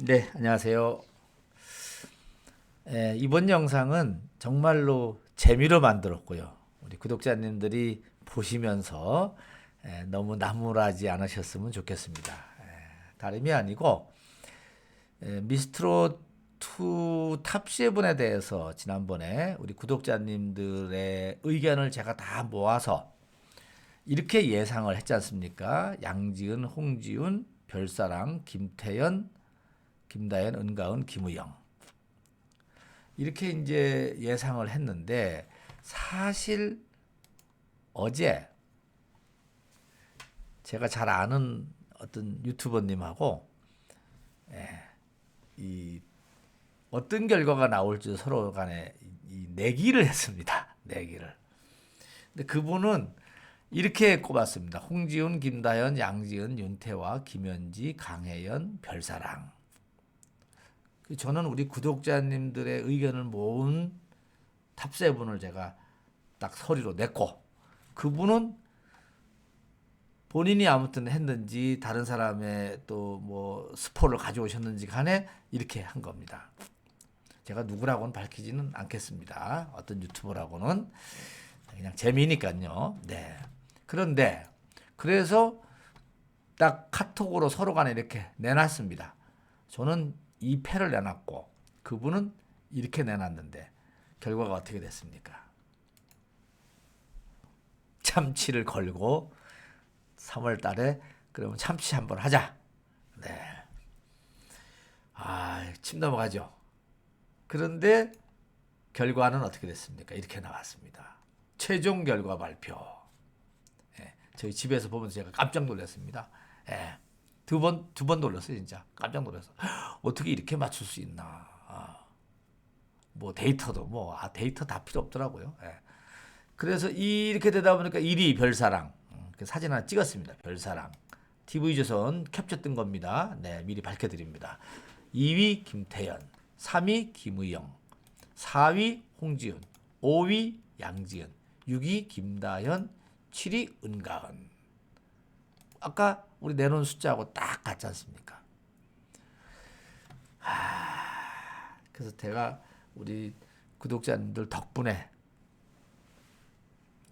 네, 안녕하세요. 에, 이번 영상은 정말로 재미로 만들었고요. 우리 구독자님들이 보시면서 에, 너무 나무라지 않으셨으면 좋겠습니다. 에, 다름이 아니고 에, 미스트롯 2 탑7에 대해서 지난번에 우리 구독자님들의 의견을 제가 다 모아서 이렇게 예상을 했지 않습니까? 양지은, 홍지훈, 별사랑, 김태연, 김다연, 은가은, 김우영. 이렇게 이제 예상을 했는데 사실 어제 제가 잘 아는 어떤 유튜버님하고 예, 이 어떤 결과가 나올지 서로 간에 이 내기를 했습니다. 내기를. 근데 그분은 이렇게 꼽았습니다. 홍지훈, 김다연, 양지은, 윤태화, 김현지, 강혜연, 별사랑. 그 저는 우리 구독자님들의 의견을 모은 탑세븐을 제가 딱 서리로 냈고 그분은 본인이 아무튼 했는지 다른 사람의 또 뭐 스포를 가져오셨는지 간에 이렇게 한 겁니다. 제가 누구라고는 밝히지는 않겠습니다. 어떤 유튜버라고는 그냥 재미니까요. 네. 그런데 그래서 딱 카톡으로 서로 간에 이렇게 내놨습니다. 저는 이 패를 내놨고 그분은 이렇게 내놨는데 결과가 어떻게 됐습니까? 참치를 걸고 3월 달에 그러면 참치 한번 하자. 네. 아, 침 넘어가죠. 그런데 결과는 어떻게 됐습니까? 이렇게 나왔습니다. 최종 결과 발표. 예, 저희 집에서 보면서 제가 깜짝 놀랐습니다. 예, 두 번, 두 번 놀랐어요, 진짜. 깜짝 놀랐어. 어떻게 이렇게 맞출 수 있나. 아, 뭐 데이터도 뭐, 아, 데이터 다 필요 없더라고요. 예. 그래서 이렇게 되다 보니까 1위 별사랑. 음, 그 사진 하나 찍었습니다. 별사랑. TV조선 캡처 뜬 겁니다. 네, 미리 밝혀드립니다. 2위 김태연, 3위 김의영, 4위 홍지은, 5위 양지은, 6위 김다현, 7위 은가은. 아까 우리 내놓은 숫자하고 딱 같지 않습니까? 하, 그래서 제가 우리 구독자님들 덕분에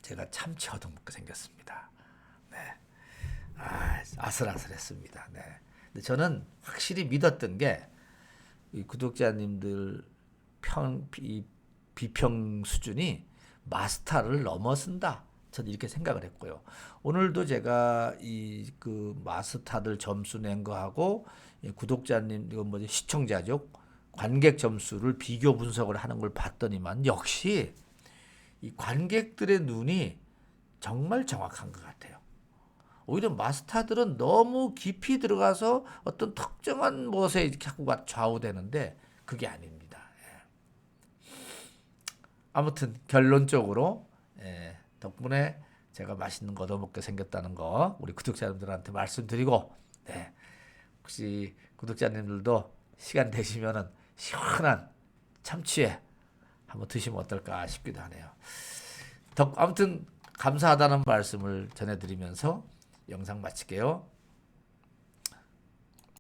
제가 참치 얻어먹게 생겼습니다. 네. 아, 아슬아슬했습니다. 네. 근데 저는 확실히 믿었던 게이 구독자님들 평, 이 비평 수준이 마스터를 넘어선다. 저는 이렇게 생각을 했고요. 오늘도 제가 이 그 마스터들 점수 낸 거하고 이 구독자님 이건 뭐지 시청자죠 관객 점수를 비교 분석을 하는 걸 봤더니만 역시 이 관객들의 눈이 정말 정확한 것 같아요. 오히려 마스터들은 너무 깊이 들어가서 어떤 특정한 이렇게 자꾸 좌우되는데 그게 아닙니다. 예. 아무튼 결론적으로 예, 덕분에 제가 맛있는 거 얻어먹게 생겼다는 거 우리 구독자님들한테 말씀드리고 네, 혹시 구독자님들도 시간 되시면은 시원한 참치회 한번 드시면 어떨까 싶기도 하네요. 덕, 아무튼 감사하다는 말씀을 전해드리면서 영상 마칠게요.